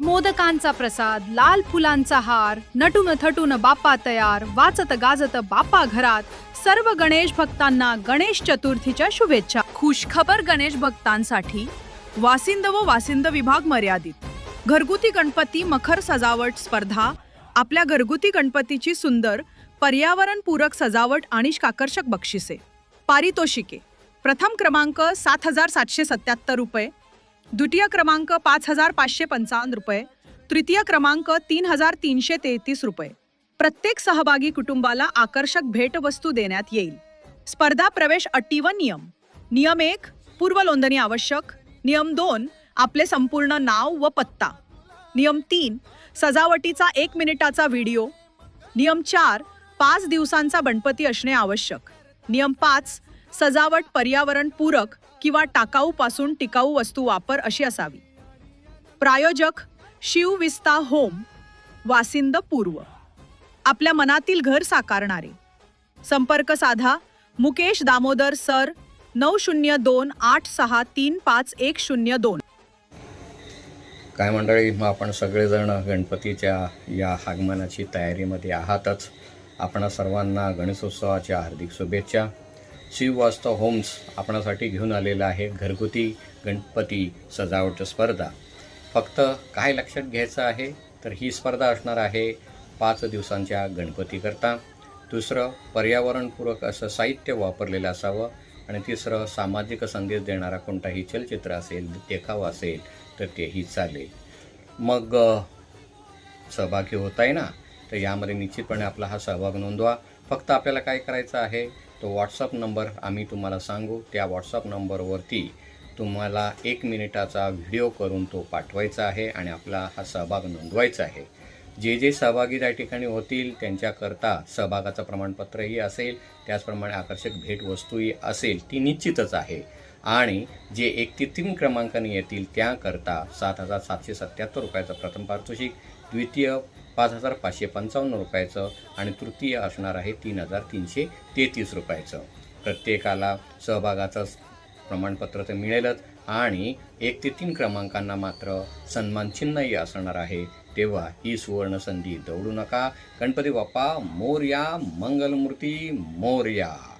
मोदकांचा प्रसाद लाल फुलांचा हार नटून थटून बाप्पा तयार वाचत गाजत बाप्पा घरात सर्व गणेश भक्तांना गणेश चतुर्थीच्या शुभेच्छा. खुश खबर गणेश भक्तांसाठी वासिंद व वासिंद विभाग मर्यादित. घरगुती गणपती मखर सजावट स्पर्धा आपल्या घरगुती गणपतीची सुंदर पर्यावरणपूरक सजावट आणि आकर्षक बक्षिसे. पारितोषिके. प्रथम क्रमांक सात हजार सातशे सत्याहत्तर रुपये. द्वितीय क्रमांक पाच हजार पाचशे पंचावन्न रुपये. तृतीय क्रमांक तीन हजार तीनशे तेहतीस रुपये. प्रत्येक सहभागी कुटुंबाला आकर्षक भेटवस्तू देण्यात येईल. स्पर्धा प्रवेश अटी व नियम. नियम एक पूर्व नोंदणी आवश्यक. नियम दोन आपले संपूर्ण नाव व पत्ता. नियम तीन सजावटीचा एक मिनिटाचा व्हिडिओ. नियम चार पाच दिवसांचा गणपती असणे आवश्यक. नियम पाच सजावट पर्यावरण पूरक किंवा टाकाऊपासून टिकाऊ वस्तू वापर अशी असावी. प्रायोजक शिव विस्ता होम वासिंद पूर्व. आपल्या मनातील घर साकारणारे. संपर्क साधा मुकेश दामोदर सर नऊ शून्य दोन आठ सहा तीन पाच एक शून्य दोन. काय मंडळी मग आपण सगळेजण गणपतीच्या या आगमनाची तयारीमध्ये आहातच. आपण सर्वांना गणेशोत्सवाच्या हार्दिक शुभेच्छा. शिववास्तव होम्स आपणासाठी घेऊन आलेलं आहे घरगुती गणपती सजावट स्पर्धा. फक्त काय लक्षात घ्यायचं आहे? तर ही स्पर्धा असणार आहे पाच दिवसांच्या गणपतीकरता. दुसरं पर्यावरणपूरक असं साहित्य वापरलेलं असावं. आणि तिसरं सामाजिक संदेश देणारा कोणताही चलचित्र असेल देखावा असेल तर तेही चालेल. मग सहभागी होत आहे ना? तर यामध्ये निश्चितपणे आपला हा सहभाग नोंदवा. फक्त आपल्याला काय करायचं आहे तो व्हॉट्सअप नंबर आम्ही तुम्हाला सांगू. त्या व्हॉट्सअप नंबरवरती तुम्हाला एक मिनिटाचा व्हिडिओ करून तो पाठवायचा आहे आणि आपला हा सहभाग नोंदवायचा आहे. जे जे सहभागी त्या ठिकाणी होतील त्यांच्याकरता सहभागाचं प्रमाणपत्रही असेल त्याचप्रमाणे आकर्षक भेटवस्तूही असेल ती निश्चितच आहे. आणि जे एक ते तीन क्रमांकाने येतील त्याकरता सात हजार सातशे सत्याहत्तर रुपयाचं प्रथम पारितोषिक द्वितीय पाच हजार पाचशे पंचावन्न रुपयाचं आणि तृतीय असणार आहे तीन हजार तीनशे तेहतीस रुपयाचं. प्रत्येकाला सहभागाचं प्रमाणपत्र तर मिळेलच आणि एक ते तीन क्रमांकांना मात्र सन्मानचिन्हही असणार आहे. तेव्हा ही सुवर्ण संधी दौडू नका. गणपती बाप्पा मोर्या मंगलमूर्ती मोर्या.